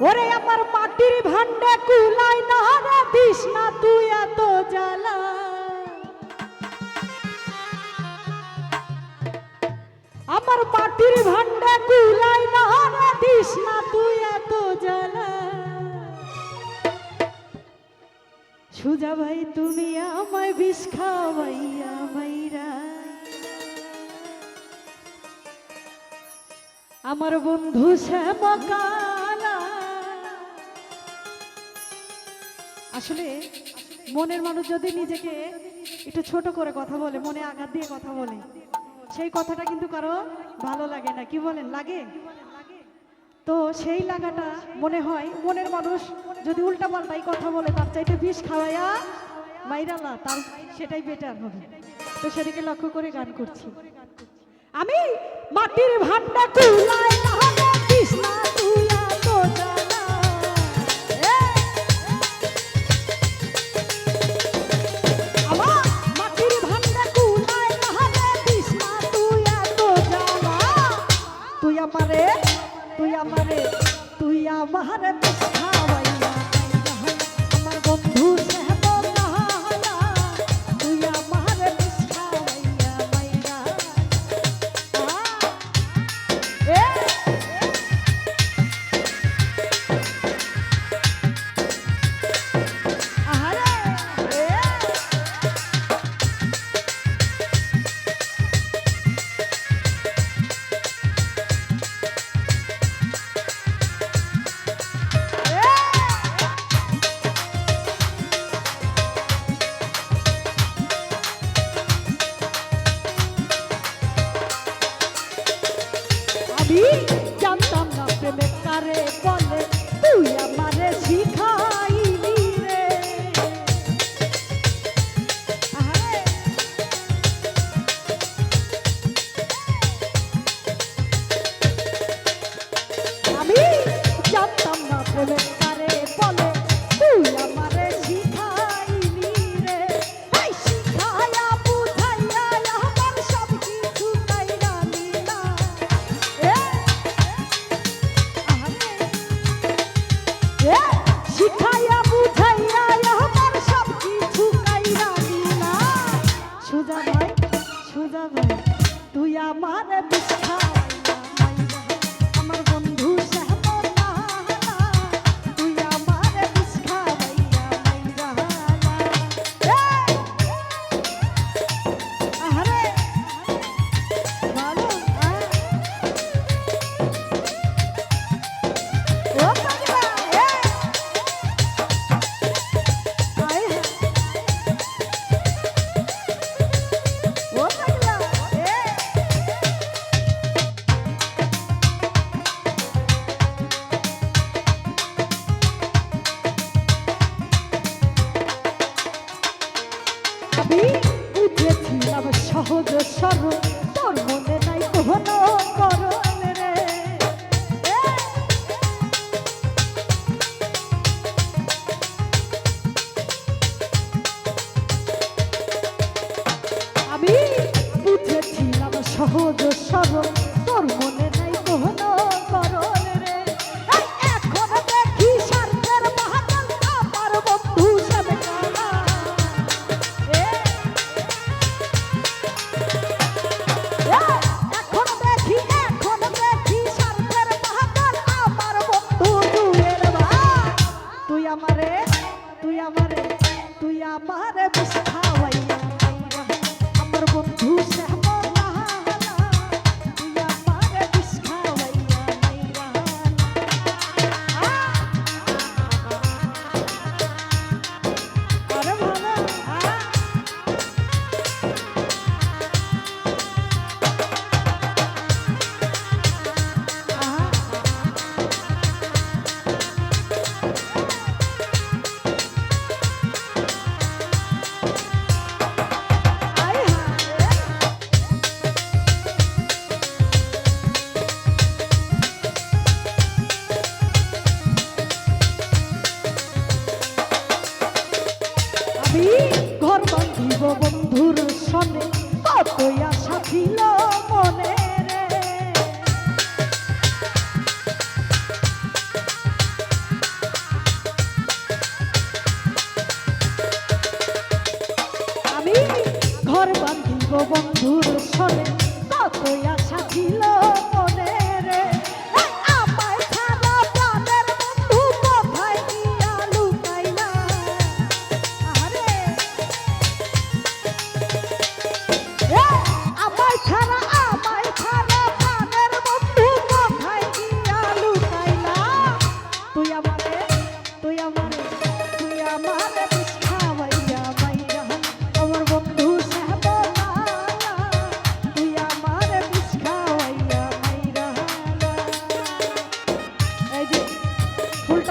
ওরে আমার মাটির ভান্ডে কুলাই না রে দিস না তুই এত জ্বালা। আমার মাটির ভান্ডে কুলাই না রে দিস না তুই এত জ্বালা। সুজা ভাই, তুমি আমায় বিষ খাওয়াইয়া মাইরা। আমার বন্ধু শ্যামকালা আসলে মনের মানুষ যদি নিজেকে একটু ছোট করে কথা বলে, মনে আঘাত দিয়ে কথা বলে, সেই কথাটা কিন্তু কারও ভালো লাগে না। কি বলেন? লাগে? তো সেই লাগাটা মনে হয় মনের মানুষ যদি উল্টা পাল্টাই কথা বলে, তার চাইতে বিষ খাওয়াইয়া মাইরালা তার সেটাই বেটার হবে। তো সেদিকে লক্ষ্য করে গান করছি। আমি মাটির ভান্ডা কুলায় তাহলে দিস না তুই তুই প্রেমে আমি বুঝেছিলাম সহজ সরল তোর মনে নাই কোনো করণ আমারে তুই আমারে তুই আমারে বিষ আমার বন্ধু শ্যামলা বন্ধুর সরে কত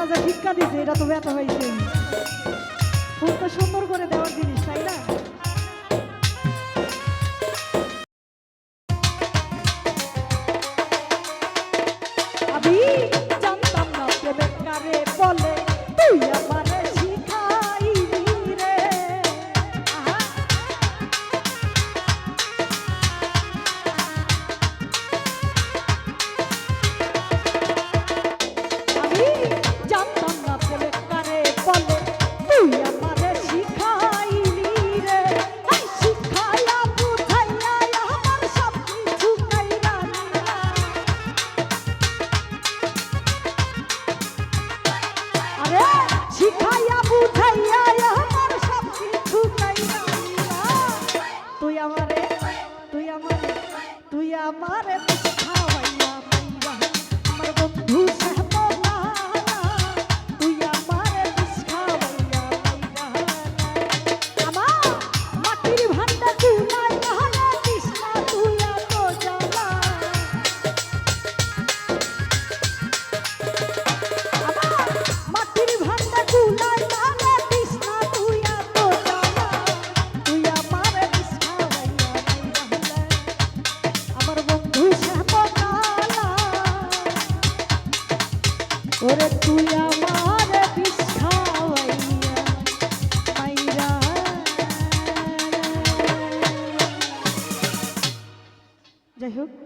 ছেলেটা ভিক্ষা দিছে, এটা তো ব্যথা হয়েছে। সুন্দর করে দেওয়ার জিনিস, তাই না? আমি জানতাম না প্রেমের কারে বলে আমার